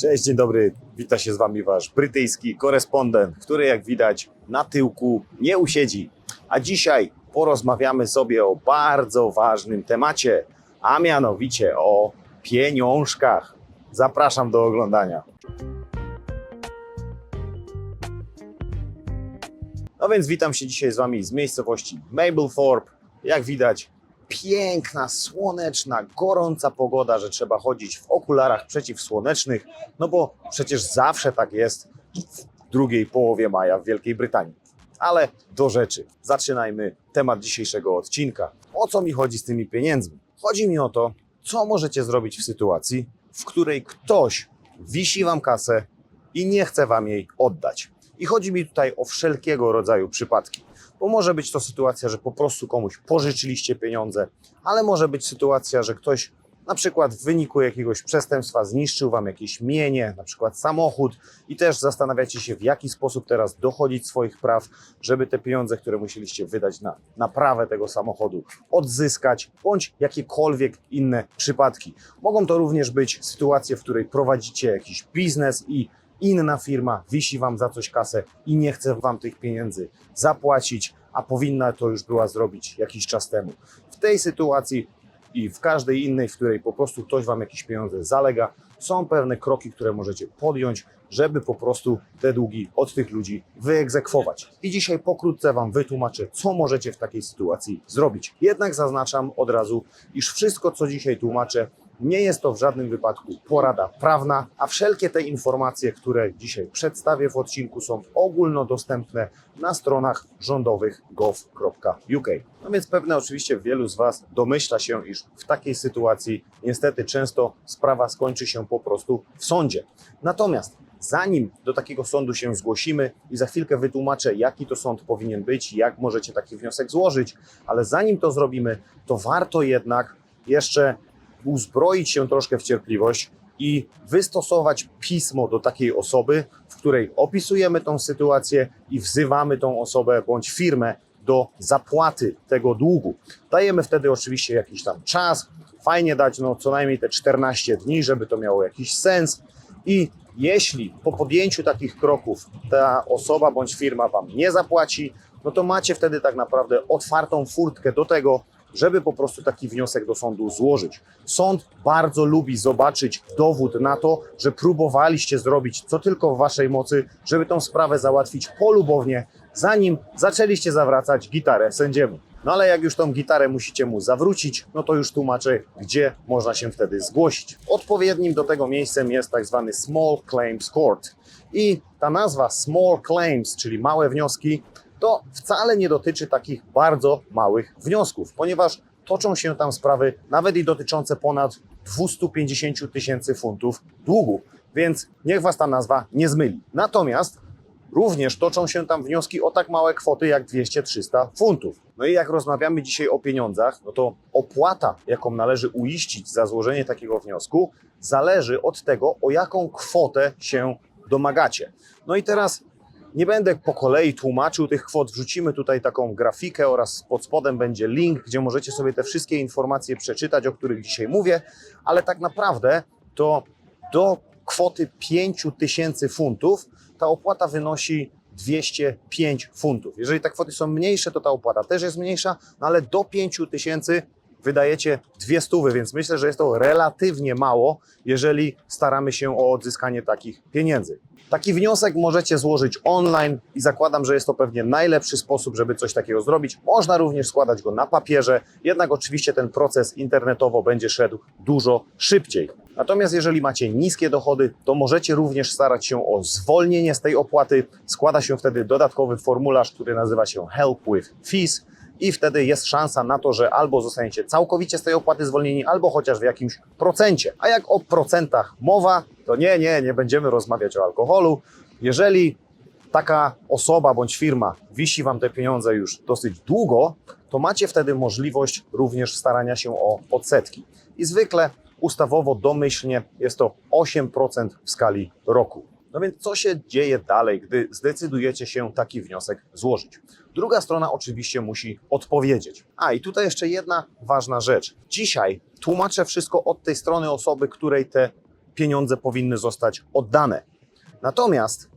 Cześć, dzień dobry. Wita się z Wami Wasz brytyjski korespondent, który jak widać na tyłku nie usiedzi. A dzisiaj porozmawiamy sobie o bardzo ważnym temacie, a mianowicie o pieniążkach. Zapraszam do oglądania. No więc witam się dzisiaj z Wami z miejscowości Mablethorpe. Jak widać, piękna, słoneczna, gorąca pogoda, że trzeba chodzić w okularach przeciwsłonecznych, no bo przecież zawsze tak jest w drugiej połowie maja w Wielkiej Brytanii. Ale do rzeczy. Zaczynajmy temat dzisiejszego odcinka. O co mi chodzi z tymi pieniędzmi? Chodzi mi o to, co możecie zrobić w sytuacji, w której ktoś wisi wam kasę i nie chce wam jej oddać. I chodzi mi tutaj o wszelkiego rodzaju przypadki. Bo może być to sytuacja, że po prostu komuś pożyczyliście pieniądze, ale może być sytuacja, że ktoś na przykład w wyniku jakiegoś przestępstwa zniszczył wam jakieś mienie, na przykład samochód i też zastanawiacie się, w jaki sposób teraz dochodzić swoich praw, żeby te pieniądze, które musieliście wydać na naprawę tego samochodu, odzyskać, bądź jakiekolwiek inne przypadki. Mogą to również być sytuacje, w której prowadzicie jakiś biznes i inna firma wisi wam za coś kasę i nie chce wam tych pieniędzy zapłacić, a powinna to już była zrobić jakiś czas temu. W tej sytuacji i w każdej innej, w której po prostu ktoś wam jakieś pieniądze zalega, są pewne kroki, które możecie podjąć, żeby po prostu te długi od tych ludzi wyegzekwować. I dzisiaj pokrótce wam wytłumaczę, co możecie w takiej sytuacji zrobić. Jednak zaznaczam od razu, iż wszystko, co dzisiaj tłumaczę, nie jest to w żadnym wypadku porada prawna, a wszelkie te informacje, które dzisiaj przedstawię w odcinku, są ogólnodostępne na stronach rządowych gov.uk. No więc pewnie oczywiście wielu z Was domyśla się, iż w takiej sytuacji niestety często sprawa skończy się po prostu w sądzie. Natomiast zanim do takiego sądu się zgłosimy i za chwilkę wytłumaczę, jaki to sąd powinien być, jak możecie taki wniosek złożyć, ale zanim to zrobimy, to warto jednak jeszcze uzbroić się troszkę w cierpliwość i wystosować pismo do takiej osoby, w której opisujemy tą sytuację i wzywamy tą osobę bądź firmę do zapłaty tego długu. Dajemy wtedy oczywiście jakiś tam czas. Fajnie dać no, co najmniej te 14 dni, żeby to miało jakiś sens. I jeśli po podjęciu takich kroków ta osoba bądź firma Wam nie zapłaci, no to macie wtedy tak naprawdę otwartą furtkę do tego, żeby po prostu taki wniosek do sądu złożyć. Sąd bardzo lubi zobaczyć dowód na to, że próbowaliście zrobić co tylko w waszej mocy, żeby tą sprawę załatwić polubownie, zanim zaczęliście zawracać gitarę sędziemu. No ale jak już tą gitarę musicie mu zawrócić, no to już tłumaczę, gdzie można się wtedy zgłosić. Odpowiednim do tego miejscem jest tak zwany Small Claims Court. I ta nazwa Small Claims, czyli małe wnioski, to wcale nie dotyczy takich bardzo małych wniosków, ponieważ toczą się tam sprawy nawet i dotyczące ponad 250 tysięcy funtów długu, więc niech Was ta nazwa nie zmyli. Natomiast również toczą się tam wnioski o tak małe kwoty jak 200-300 funtów. No i jak rozmawiamy dzisiaj o pieniądzach, no to opłata, jaką należy uiścić za złożenie takiego wniosku, zależy od tego, o jaką kwotę się domagacie. No i teraz nie będę po kolei tłumaczył tych kwot, wrzucimy tutaj taką grafikę oraz pod spodem będzie link, gdzie możecie sobie te wszystkie informacje przeczytać, o których dzisiaj mówię, ale tak naprawdę to do kwoty 5000 funtów ta opłata wynosi 205 funtów. Jeżeli te kwoty są mniejsze, to ta opłata też jest mniejsza, no ale do 5000 wydajecie dwie stówy, więc myślę, że jest to relatywnie mało, jeżeli staramy się o odzyskanie takich pieniędzy. Taki wniosek możecie złożyć online i zakładam, że jest to pewnie najlepszy sposób, żeby coś takiego zrobić. Można również składać go na papierze, jednak oczywiście ten proces internetowo będzie szedł dużo szybciej. Natomiast jeżeli macie niskie dochody, to możecie również starać się o zwolnienie z tej opłaty. Składa się wtedy dodatkowy formularz, który nazywa się Help with Fees i wtedy jest szansa na to, że albo zostaniecie całkowicie z tej opłaty zwolnieni, albo chociaż w jakimś procencie. A jak o procentach mowa, to nie, nie, nie będziemy rozmawiać o alkoholu. Jeżeli taka osoba bądź firma wisi Wam te pieniądze już dosyć długo, to macie wtedy możliwość również starania się o odsetki. I zwykle ustawowo, domyślnie jest to 8% w skali roku. No więc co się dzieje dalej, gdy zdecydujecie się taki wniosek złożyć? Druga strona oczywiście musi odpowiedzieć. A i tutaj jeszcze jedna ważna rzecz. Dzisiaj tłumaczę wszystko od tej strony osoby, której te pieniądze powinny zostać oddane. Natomiast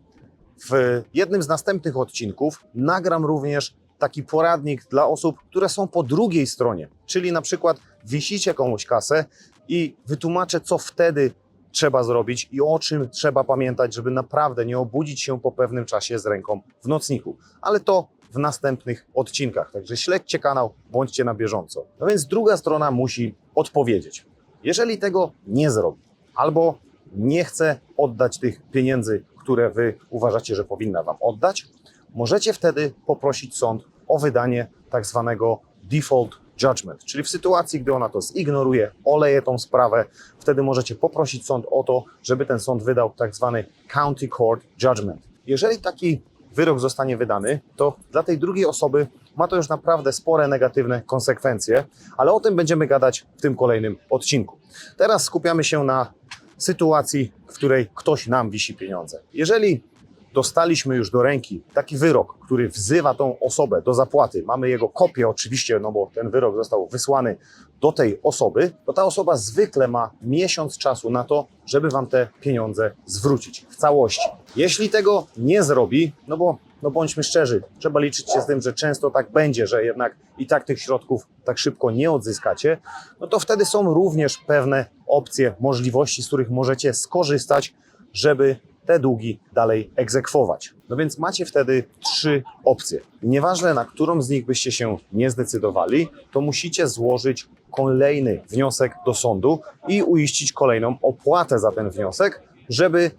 w jednym z następnych odcinków nagram również taki poradnik dla osób, które są po drugiej stronie, czyli na przykład wisicie komuś kasę i wytłumaczę, co wtedy trzeba zrobić i o czym trzeba pamiętać, żeby naprawdę nie obudzić się po pewnym czasie z ręką w nocniku. Ale to w następnych odcinkach. Także śledźcie kanał, bądźcie na bieżąco. No więc druga strona musi odpowiedzieć. Jeżeli tego nie zrobi, albo nie chce oddać tych pieniędzy, które wy uważacie, że powinna wam oddać, możecie wtedy poprosić sąd o wydanie tak zwanego default judgment, czyli w sytuacji, gdy ona to zignoruje, oleje tą sprawę, wtedy możecie poprosić sąd o to, żeby ten sąd wydał tak zwany county court judgment. Jeżeli taki wyrok zostanie wydany, to dla tej drugiej osoby ma to już naprawdę spore negatywne konsekwencje, ale o tym będziemy gadać w tym kolejnym odcinku. Teraz skupiamy się na sytuacji, w której ktoś nam wisi pieniądze. Jeżeli dostaliśmy już do ręki taki wyrok, który wzywa tą osobę do zapłaty, mamy jego kopię oczywiście, no bo ten wyrok został wysłany do tej osoby, to ta osoba zwykle ma miesiąc czasu na to, żeby wam te pieniądze zwrócić w całości. Jeśli tego nie zrobi, no bo no bądźmy szczerzy, trzeba liczyć się z tym, że często tak będzie, że jednak i tak tych środków tak szybko nie odzyskacie, no to wtedy są również pewne opcje, możliwości, z których możecie skorzystać, żeby te długi dalej egzekwować. No więc macie wtedy trzy opcje. Nieważne na którą z nich byście się nie zdecydowali, to musicie złożyć kolejny wniosek do sądu i uiścić kolejną opłatę za ten wniosek, żeby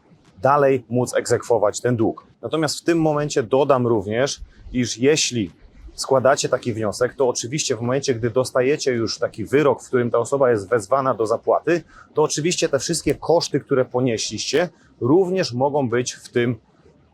dalej móc egzekwować ten dług. Natomiast w tym momencie dodam również, iż jeśli składacie taki wniosek, to oczywiście w momencie, gdy dostajecie już taki wyrok, w którym ta osoba jest wezwana do zapłaty, to oczywiście te wszystkie koszty, które ponieśliście, również mogą być w tym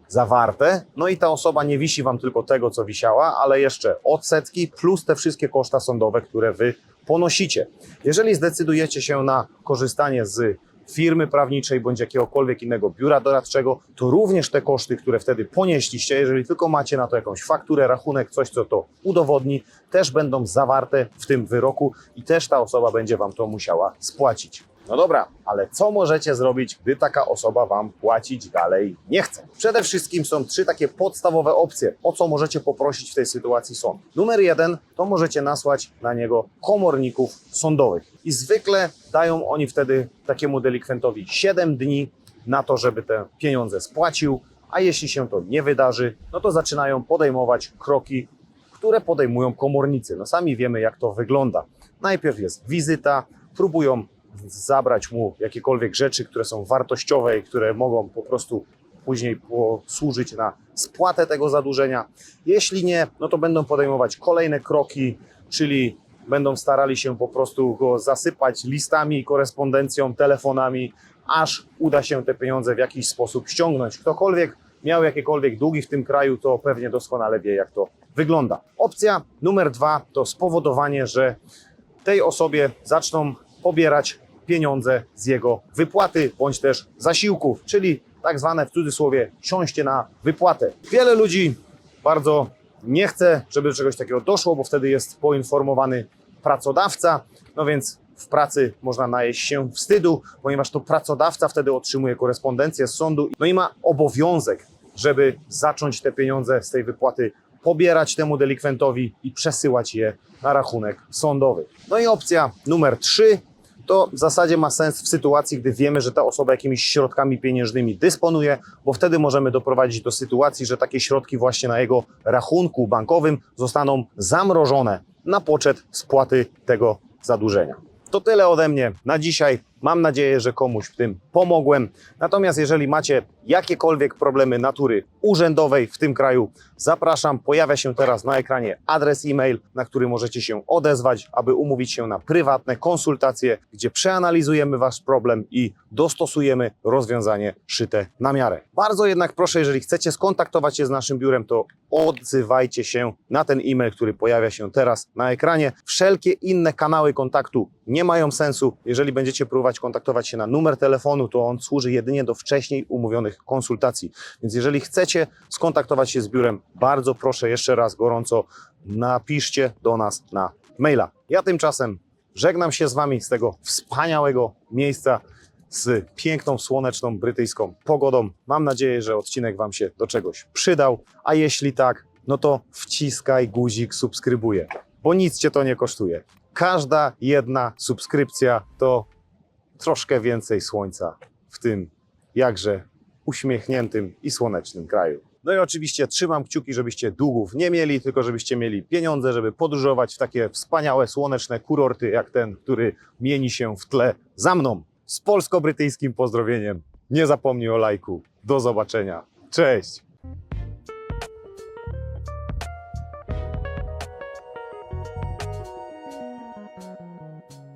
zawarte. No i ta osoba nie wisi wam tylko tego, co wisiała, ale jeszcze odsetki plus te wszystkie koszta sądowe, które wy ponosicie. Jeżeli zdecydujecie się na korzystanie z firmy prawniczej bądź jakiegokolwiek innego biura doradczego, to również te koszty, które wtedy ponieśliście, jeżeli tylko macie na to jakąś fakturę, rachunek, coś, co to udowodni, też będą zawarte w tym wyroku i też ta osoba będzie wam to musiała spłacić. No dobra, ale co możecie zrobić, gdy taka osoba wam płacić dalej nie chce? Przede wszystkim są trzy takie podstawowe opcje, o co możecie poprosić w tej sytuacji sąd. Numer jeden to możecie nasłać na niego komorników sądowych. I zwykle dają oni wtedy takiemu delikwentowi 7 dni na to, żeby te pieniądze spłacił, a jeśli się to nie wydarzy, no to zaczynają podejmować kroki, które podejmują komornicy. No sami wiemy, jak to wygląda. Najpierw jest wizyta, próbują zabrać mu jakiekolwiek rzeczy, które są wartościowe i które mogą po prostu później posłużyć na spłatę tego zadłużenia. Jeśli nie, no to będą podejmować kolejne kroki, czyli będą starali się po prostu go zasypać listami, korespondencją, telefonami, aż uda się te pieniądze w jakiś sposób ściągnąć. Ktokolwiek miał jakiekolwiek długi w tym kraju, to pewnie doskonale wie, jak to wygląda. Opcja numer dwa to spowodowanie, że tej osobie zaczną pobierać pieniądze z jego wypłaty bądź też zasiłków, czyli tak zwane w cudzysłowie siąście na wypłatę. Wiele ludzi bardzo nie chce, żeby do czegoś takiego doszło, bo wtedy jest poinformowany pracodawca, no więc w pracy można najeść się wstydu, ponieważ to pracodawca wtedy otrzymuje korespondencję z sądu, no i ma obowiązek, żeby zacząć te pieniądze z tej wypłaty pobierać temu delikwentowi i przesyłać je na rachunek sądowy. No i opcja numer trzy to w zasadzie ma sens w sytuacji, gdy wiemy, że ta osoba jakimiś środkami pieniężnymi dysponuje, bo wtedy możemy doprowadzić do sytuacji, że takie środki właśnie na jego rachunku bankowym zostaną zamrożone na poczet spłaty tego zadłużenia. To tyle ode mnie na dzisiaj. Mam nadzieję, że komuś w tym pomogłem. Natomiast jeżeli macie jakiekolwiek problemy natury urzędowej w tym kraju, zapraszam. Pojawia się teraz na ekranie adres e-mail, na który możecie się odezwać, aby umówić się na prywatne konsultacje, gdzie przeanalizujemy Wasz problem i dostosujemy rozwiązanie szyte na miarę. Bardzo jednak proszę, jeżeli chcecie skontaktować się z naszym biurem, to odzywajcie się na ten e-mail, który pojawia się teraz na ekranie. Wszelkie inne kanały kontaktu nie mają sensu. Jeżeli będziecie próbować kontaktować się na numer telefonu, to on służy jedynie do wcześniej umówionych konsultacji. Więc jeżeli chcecie skontaktować się z biurem, bardzo proszę jeszcze raz gorąco napiszcie do nas na maila. Ja tymczasem żegnam się z Wami z tego wspaniałego miejsca z piękną, słoneczną brytyjską pogodą. Mam nadzieję, że odcinek Wam się do czegoś przydał, a jeśli tak, no to wciskaj guzik subskrybuję, bo nic Cię to nie kosztuje. Każda jedna subskrypcja to troszkę więcej słońca w tym jakże uśmiechniętym i słonecznym kraju. No i oczywiście trzymam kciuki, żebyście długów nie mieli, tylko żebyście mieli pieniądze, żeby podróżować w takie wspaniałe, słoneczne kurorty, jak ten, który mieni się w tle za mną. Z polsko-brytyjskim pozdrowieniem. Nie zapomnij o lajku. Do zobaczenia. Cześć!